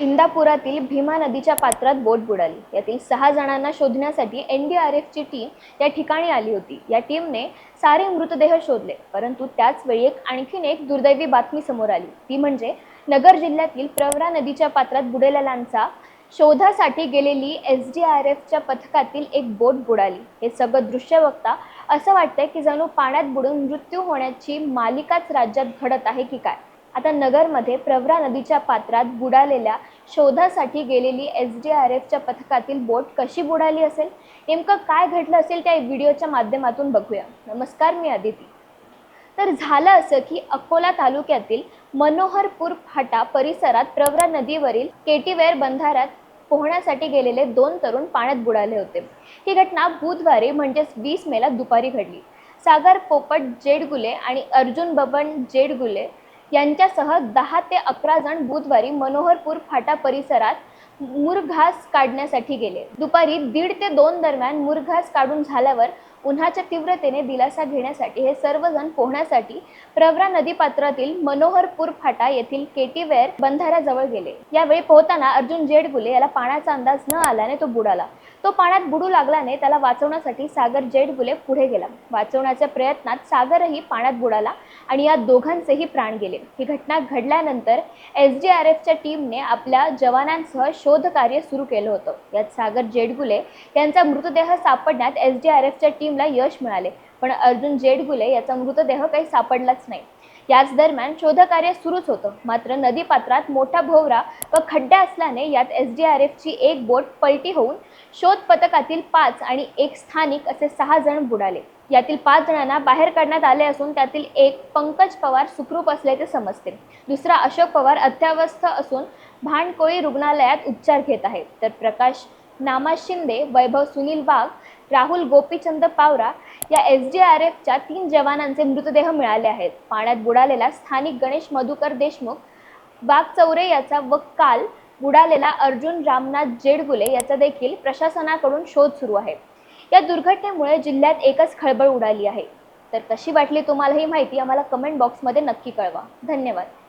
इंदापुरातील भीमा नदीच्या पात्रात बोट बुडाली. यातील सहा जणांना शोधण्यासाठी एन डी आर एफची टीम या ठिकाणी आली होती. या टीमने सारे मृतदेह शोधले परंतु त्याच वेळी एक आणखीन एक दुर्दैवी बातमी समोर आली. ती म्हणजे नगर जिल्ह्यातील प्रवरा नदीच्या पात्रात बुडेलेल्यांचा शोधासाठी गेलेली एस डी आर एफच्या पथकातील एक बोट बुडाली. हे सगळं दृश्य बघता असं वाटतंय की जणू पाण्यात बुडून मृत्यू होण्याची मालिकाच राज्यात घडत आहे की काय? आता नगरमध्ये प्रवरा नदीच्या पात्रात बुडालेल्या शोधासाठी गेलेली एस डी आर एफच्या पथकातील बोट कशी बुडाली असेल? नेमकं काय घडलं असेल त्या व्हिडिओच्या माध्यमातून बघूया. नमस्कार मी अदिती तर झालं असं की अकोला तालुक्यातील मनोहरपूर फाटा परिसरात प्रवरा नदीवरील केटीवेर बंधाऱ्यात पोहण्यासाठी गेलेले दोन तरुण पाण्यात बुडाले होते. ही घटना बुधवारी म्हणजेच वीस मेला दुपारी घडली. सागर पोपट जेडगुले आणि अर्जुन बबन जेडगुले यांच्यासह दहा ते अकरा जण बुधवारी मनोहरपूर फाटा परिसरात मुरघास काढण्यासाठी गेले. दुपारी दीड ते दोन दरम्यान मुरघास काढून झाल्यावर उन्हाच्या तीव्रतेने दिलासा घेण्यासाठी हे सर्वजण पोहण्यासाठी प्रवरा नदीपात्रातील मनोहरपूर फाटा येथील केटीवेअर बंधाऱ्याजवळ गेले. यावेळी पोहताना अर्जुन जेडगुले याला पाण्याचा अंदाज न आल्याने तो बुडाला. तो पाण्यात बुडू लागल्याने त्याला वाचवण्यासाठी सागर जेडगुले पुढे गेला. वाचवण्याच्या प्रयत्नात सागरही पाण्यात बुडाला आणि या दोघांचेही प्राण गेले. ही घटना घडल्यानंतर एस डी आर एफच्या टीमने आपल्या जवानांसह शोध कार्य सुरू केलं होतं. यात सागर जेडगुले यांचा मृतदेह सापडण्यात एस डी आर एफच्या टीमला यश मिळाले. पण अर्जुन जेडगुले याचा मृतदेह काही सापडलाच नाही. याच दरम्यान शोधकार्य सुरूच होतं. मात्र नदीपात्रात मोठा भोवरा व खड्डे असल्याने यात एस डी आर एफची एक बोट पलटी होऊन शोध पथकातील पाच आणि एक स्थानिक असे सहा जण बुडाले. यातील पाच जणांना बाहेर काढण्यात आले असून त्यातील एक पंकज पवार सुखरूप असल्याचे समजते. दुसरा अशोक पवार अत्यावस्थ असून भांडकोळी रुग्णालयात उपचार घेत आहे. तर प्रकाश नामा शिंदे वैभव सुनील वाघ राहुल गोपीचंद पावरा या एस डी आर एफच्या तीन जवानांचे मृतदेह मिळाले आहेत. पाण्यात बुडालेला स्थानिक गणेश मधुकर देशमुख वाघचौरे याचा व काल बुडालेला अर्जुन रामनाथ जेडगुले याचा देखील प्रशासनाकडून शोध सुरू आहे. या दुर्घटनेमुळे जिल्ह्यात एकच खळबळ उडाली आहे. तर कशी वाटली तुम्हाला ही माहिती आम्हाला कमेंट बॉक्समध्ये नक्की कळवा. धन्यवाद.